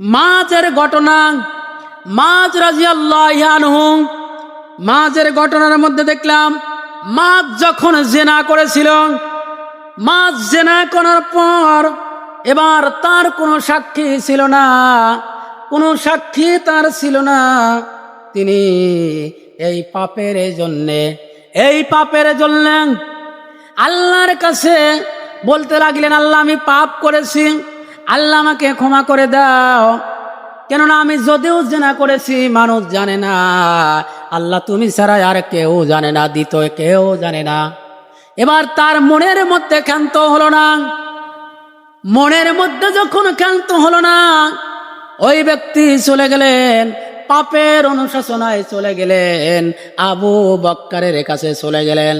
মাঝের ঘটনা, মাঝ রাজিয়াল্লাহ মাঝের ঘটনার মধ্যে দেখলাম মাছ যখন জেনা করেছিল মাছ জেনা করার পর এবার তার কোনো সাক্ষী ছিল না, কোনো সাক্ষী তার ছিল না। তিনি এই পাপের জন্যে, এই পাপের জন্য আল্লাহর কাছে বলতে লাগলেন, আল্লাহ আমি পাপ করেছি আল্লাহ আমাকে ক্ষমা করে দাও। কেননা আমি যদিও জেনা করেছি, মানুষ জানে না। আল্লাহ তুমি ছাড়া আর কেউ জানে না, দ্বিতীয় কেউ জানে না। এবার তার মনের মধ্যে ক্ষান্ত হলো না। মনের মধ্যে যখন ক্ষান্ত হলো না, ওই ব্যক্তি চলে গেলেন, পাপের অনুশাসনায় চলে গেলেন, আবু বক্কারের কাছে চলে গেলেন।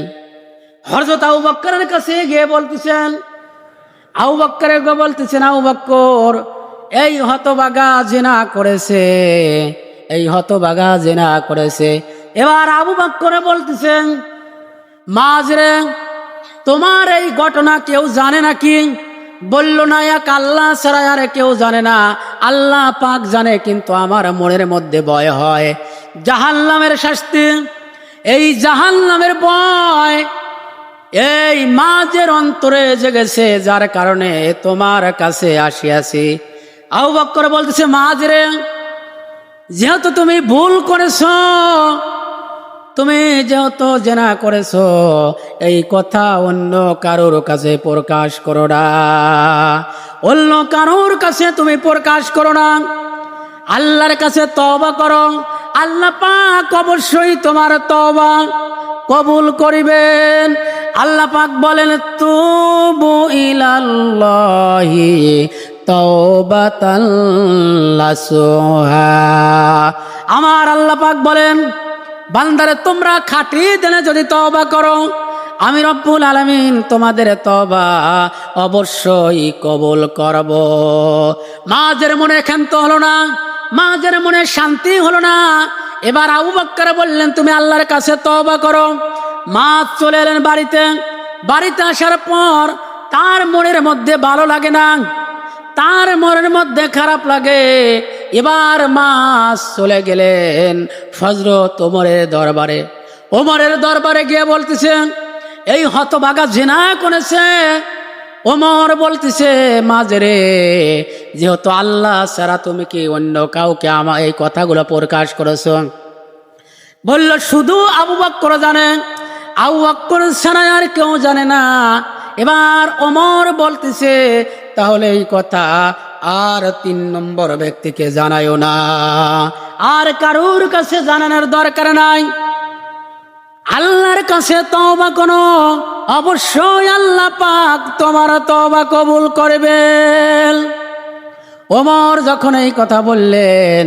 হরজত আবু বক্করের কাছে গিয়ে বলতেছেন আবু বক্করের গো বলতেছেন, আবু বক্কর, এই হতবাগা জেনা করেছে, এই হতবাগা জেনা করেছে। এবার আবু বক্করে বলতেছেন, মাঝরে, তোমার এই ঘটনা কেউ জানে নাকি? বলল, না, এক আল্লাহ ছাড়া আর কেউ জানে না। আল্লাহ পাক জানে, কিন্তু আমার মনের মধ্যে ভয় হয়। জাহান্নামের শাস্তি, এই জাহান্নামের ভয় এই মাঝের অন্তরে জেগেছে, যার কারণে তোমার কাছে আসিয়াছি। আবু বক্কর বলতেছে, মাঝরে, যেহেতু তুমি ভুল করেছ, তুমি যেহেতু জেনা করেছ, এই কথা অন্য কারোর কাছে প্রকাশ করো না। অন্য কারোর কাছে তুমি প্রকাশ করো না। আল্লাহর কাছে তবা করো। আল্লাহ পাক অবশ্যই তোমার তবা কবুল করিবেন। আল্লাহ পাক বলেন, তুবু ইলাল্লাহি তওবাতাল আমার আল্লাহ পাক বলেন, বান্দারে, তোমরা খাটি দেনে যদি তবা করো, আমি রব্বুল আলামিন তোমাদের তবা অবশ্যই কবুল করব। মাঝের মনে ক্ষান্ত হলো না, মাঝের মনে শান্তি হলো না এবার আবু বক্কর বললেন, তুমি আল্লাহর কাছে তবা করো। মা চলে এলেন বাড়িতে। বাড়িতে আসার পর তার মনের মধ্যে ভালো লাগে না। তার মনের মধ্যে খারাপ লাগে। এবার মাস চলে গেলেন ফজরত ওমরের দরবারে। ওমরের দরবারে গিয়ে বলতেছেন এই হতভাগা জেনা করেছে। ওমর বলতেছে, মাঝরে, যেহেতু আল্লাহ ছাড়া তুমি কি অন্য কাউকে আমার এই কথাগুলো প্রকাশ করেছ? বলল, শুধু আবু বক্কর জানে, আবু বক্কর ছাড়া আর কেউ জানে না। এবার ওমর বলতেছে, তাহলে এই কথা আর তিন নম্বর ব্যক্তিকে জানায়ও না। আর কারুর কাছে জানানোর দরকার নাই। আল্লাহর কাছে তবা কোনো অবশ্যই আল্লাহ পাক তোমার তবা কবুল করবেন। ওমর যখন এই কথা বললেন,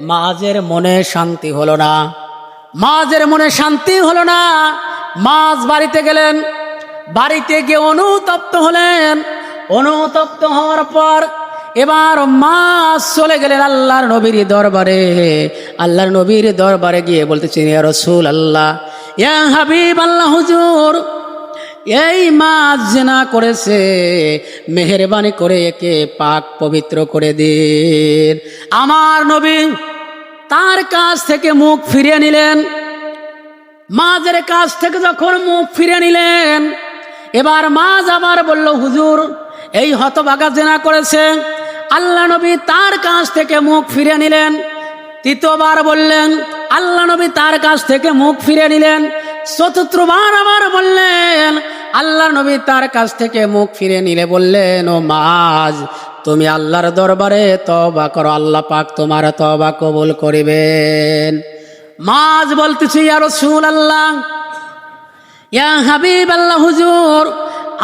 মাঝের মনে শান্তি হলো না। মাঝের মনে শান্তি হলো না। মাঝ বাড়িতে গেলেন, বাড়িতে গিয়ে অনুতপ্ত হলেন। অনুতপ্ত হওয়ার পর এবার মাস চলে গেলেন আল্লাহর নবীর দরবারে। আল্লাহর নবীর দরবারে গিয়ে বলতেছেন রসুল আল্লাহ হাবিব আল্লাহ হুজুর, এই মাছ জেনা করেছে, মেহরবানি করে একে পাক পবিত্র করে দিন। আমার নবী তার কাছ থেকে মুখ ফিরিয়ে নিলেন। মাঝের কাছ থেকে যখন মুখ ফিরে নিলেন, এবার মাঝ আবার বলল, হুজুর, এই হতভাগা জেনা করেছে। আল্লাহ নবী তার কাছ থেকে মুখ ফিরে নিলেন। তৃতীয়বার বললেন আল্লাহ নবী তার কাছ থেকে মুখ ফিরে নিলেন চতুর্থবার আবার বললেন, আল্লাহ নবী তার কাছ থেকে মুখ ফিরে নিলে বললেন, ও মাজ তুমি আল্লাহর দরবারে তবা করো, আল্লাহ পাক তোমার তবা কবুল করিবেন। মাজ বলতেছি আর রসুল আল্লাহ ইয়া হাবিব আল্লাহ হুজুর,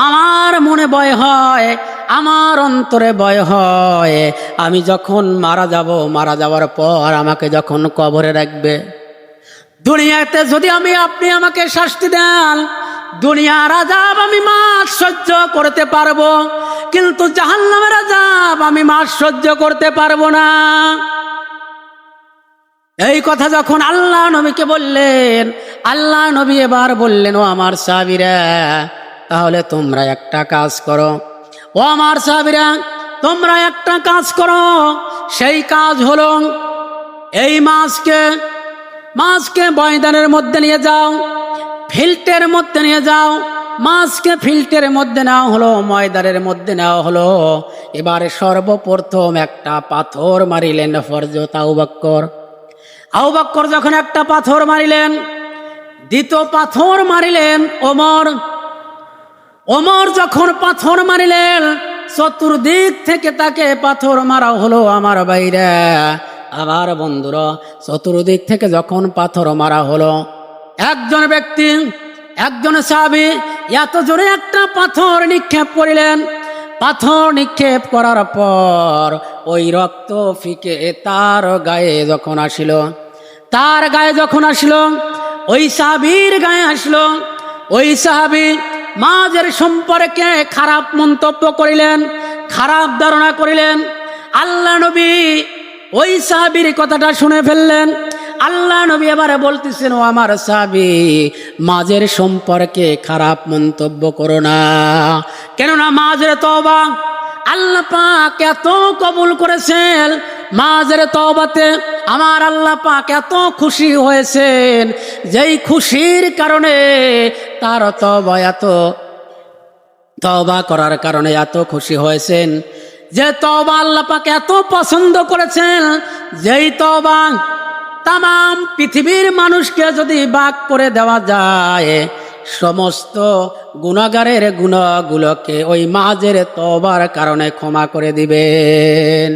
আমার মনে ভয় হয় আমার অন্তরে ভয় হয়। আমি যখন মারা যাব, মারা যাওয়ার পর আমাকে যখন কবরে রাখবে। দুনিয়াতে যদি আমি, আপনি আমাকে শাস্তি দেন, দুনিয়ার আজাব আমি মাছ সহ্য করতে পারব। কিন্তু জাহান্নামের আজাব আমি মাছ সহ্য করতে পারব না। এই কথা যখন আল্লাহ নবীকে বললেন, আল্লাহ নবী এবার বললেন, ও আমার সাবিরা তাহলে তোমরা একটা কাজ করো। ও আমার সাবিরা তোমরা একটা কাজ করো। সেই কাজ হলো এই মাছকে মাছকে ময়দানের মধ্যে নিয়ে যাও, ফিল্টের মধ্যে নিয়ে যাও। মাছকে ফিল্টের মধ্যে নেওয়া হলো, ময়দানের মধ্যে নেওয়া হলো। এবারে সর্বপ্রথম একটা পাথর মারিলেন ফরজ তাউবাক্কর আউবাক্কর যখন একটা পাথর মারিলেন, দ্বিতীয় পাথর মারিলেন ওমর ওমর যখন পাথর মারিলেন, চতুর্দিক থেকে তাকে পাথর মারা হলো আমার বাইরে। আমার বন্ধুরা, চতুর্দিক থেকে যখন পাথর মারা হলো, একজন ব্যক্তি, একজন সাবি এত জোরে একটা পাথর নিক্ষেপ করিলেন। পাথর নিক্ষেপ করার পর ওই রক্ত ফিকে তার গায়ে যখন আসিল, তার গায়ে যখন আসলো, ওই সাহাবির গায়ে আসলো, ওই সাহাবি মাঝের সম্পর্কে খারাপ মন্তব্য করিলেন, খারাপ ধারণা করিলেন। আল্লাহ নবী ওই সাহাবির কথাটা শুনে ফেললেন। আল্লাহ নবী এবারে বলতেছেন, ও আমার সাহাবি, মাঝের সম্পর্কে খারাপ মন্তব্য করো না। কেননা মাঝের তবা আল্লাহ পাক এত কবুল করেছেন মাঝের তবাতে আমার আল্লাহ পাক এত খুশি হয়েছেন, যেই খুশির কারণে তার তবা এত তবা করার কারণে এত খুশি হয়েছেন, যে তবা আল্লাহ পাক এত পছন্দ করেছেন, যেই তবা তাম পৃথিবীর মানুষকে যদি বাক করে দেওয়া যায়, সমস্ত গুণাগারের গুণাগুলোকে ওই মাঝের তবার কারণে ক্ষমা করে দিবেন।